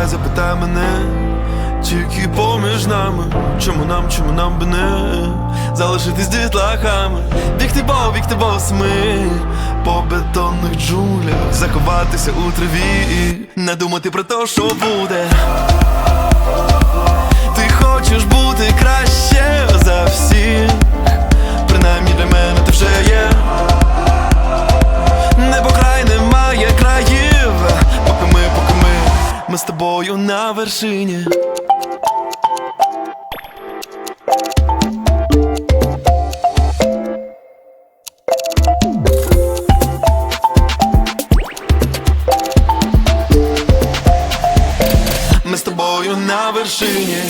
Запитай, запитай мене, тільки поміж нами, чому нам, чому нам би не залишитись дітлахами, бігти бо, бігти босми по бетонних джунглях, заховатися у траві, не думати про те, що буде. Ти хочеш бути краще за всіх, ми з тобою на вершині. Ми з тобою на вершині.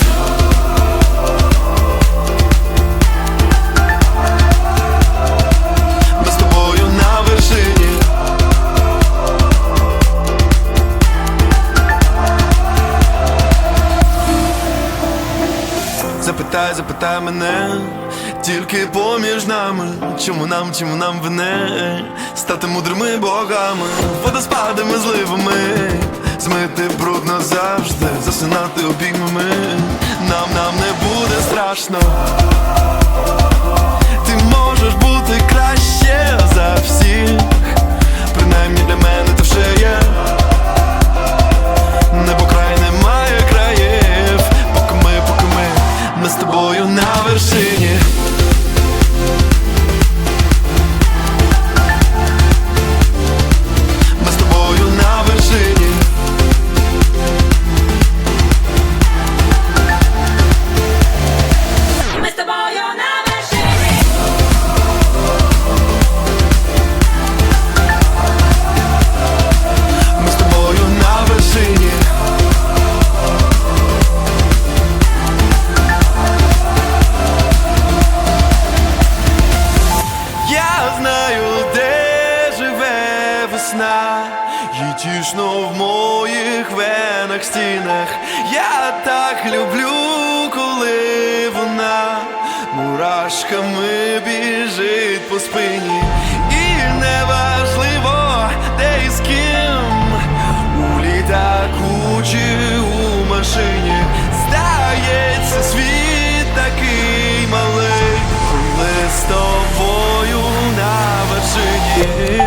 Запитай, запитай мене, тільки поміж нами, чому нам, чому нам вине стати мудрими богами, водоспадами, зливами, змити бруд назавжди, засинати обіймами. Нам, нам не буде страшно. На вершині. Тішно в моїх венах стінах. Я так люблю, коли вона мурашками біжить по спині. І неважливо, де і з ким у літаку чи у машині Здається, світ такий малий, коли з тобою на вершині